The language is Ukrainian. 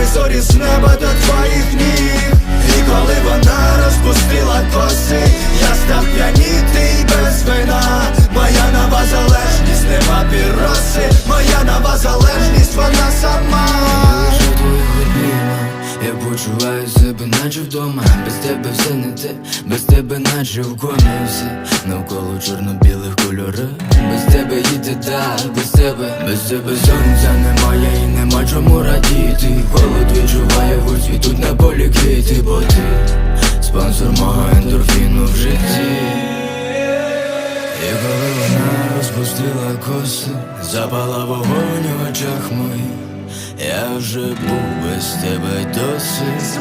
би зорі з неба до твоїх ніг. І коли вона розпустила коси, я став п'янітий без вина. Моя нова залежність, не папіроси, моя нова залежність, вона сама. Я почуваю себе наче вдома Без тебе все не те, без тебе наче в комі все Навколо чорно-білих кольорів Без тебе їде так, без тебе Без тебе сонця немає і нема спонсор ендорфіну в житті. І коли вона розпустила коси, запала вогонь в очах моїх, я вже був без тебе досить